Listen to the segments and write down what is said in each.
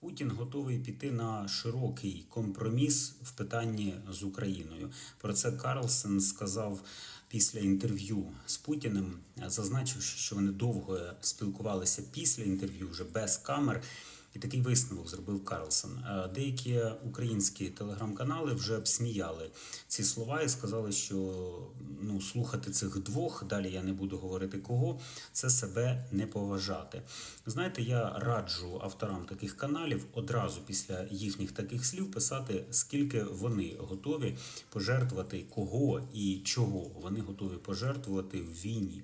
Путін готовий піти на широкий компроміс в питанні з Україною. Про це Карлсен сказав після інтерв'ю з Путіним, зазначивши, що вони довго спілкувалися після інтерв'ю вже без камер. І такий висновок зробив Карлсон. Е, Деякі українські телеграм-канали вже обсміяли ці слова і сказали, що ну слухати цих двох, далі я не буду говорити кого, це себе не поважати. Знаєте, я раджу авторам таких каналів одразу після їхніх таких слів писати, скільки вони готові пожертвувати кого і чого вони готові пожертвувати в війні.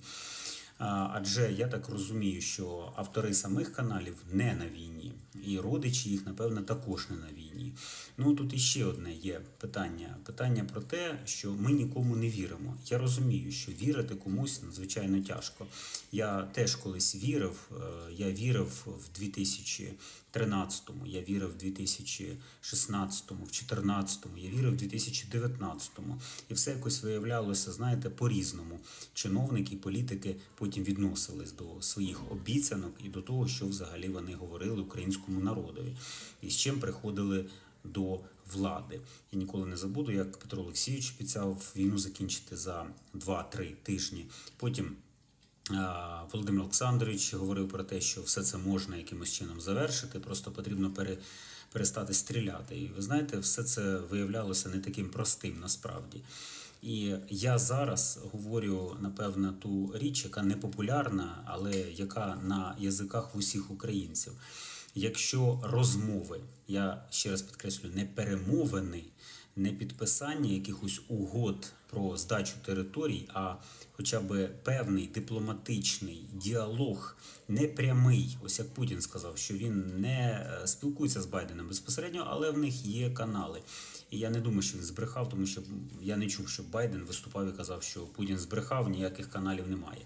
Адже я так розумію, що автори самих каналів не на війні, і родичі їх, напевно, також не на війні. Ну тут іще одне є питання: питання про те, що ми нікому не віримо. Я розумію, що вірити комусь надзвичайно тяжко. Я теж колись вірив. е, Я вірив в 2013-му, я вірив в 2016-му, в 2014-му, я вірив в 2019-му. І все якось виявлялося, знаєте, по-різному. Чиновники політики потім відносились до своїх обіцянок і до того, що взагалі вони говорили українському народові, і з чим приходили до влади. Я ніколи не забуду, як Петро Олексійович обіцяв війну закінчити за 2-3 тижні. Потім Володимир Олександрович говорив про те, що все це можна якимось чином завершити, просто потрібно пере, перестати стріляти. І ви знаєте, все це виявлялося не таким простим насправді. І я зараз говорю напевно ту річ, яка не популярна, але яка на язиках усіх українців. Якщо розмови, я ще раз підкреслю, не перемовини, не підписання якихось угод про здачу територій, а хоча б певний дипломатичний діалог, не прямий, ось як Путін сказав, що він не е, спілкується з Байденом безпосередньо, але в них є канали. І я не думаю, що він збрехав, тому що я не чув, що Байден виступав і казав, що Путін збрехав, ніяких каналів немає.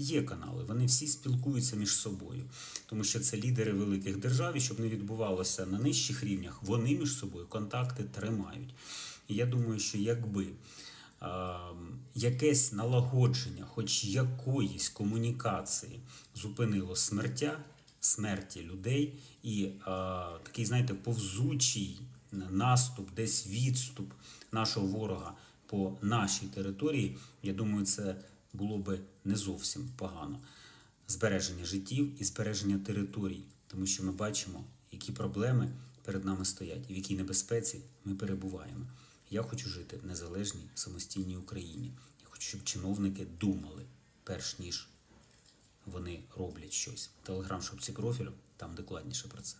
Є канали, вони всі спілкуються між собою, тому що це лідери великих держав, і щоб не відбувалося на нижчих рівнях, вони між собою контакти тримають. І я думаю, що якби е, якесь налагодження, хоч якоїсь комунікації, зупинило смертя, смерті людей і е, такий, знаєте, повзучий наступ, десь відступ нашого ворога по нашій території, я думаю, це було би не зовсім погано. Збереження життів і збереження територій, тому що ми бачимо, які проблеми перед нами стоять і в якій небезпеці ми перебуваємо. Я хочу жити в незалежній самостійній Україні. Я хочу, щоб чиновники думали, перш ніж вони роблять щось. Телеграм шапці профілю, там докладніше про це.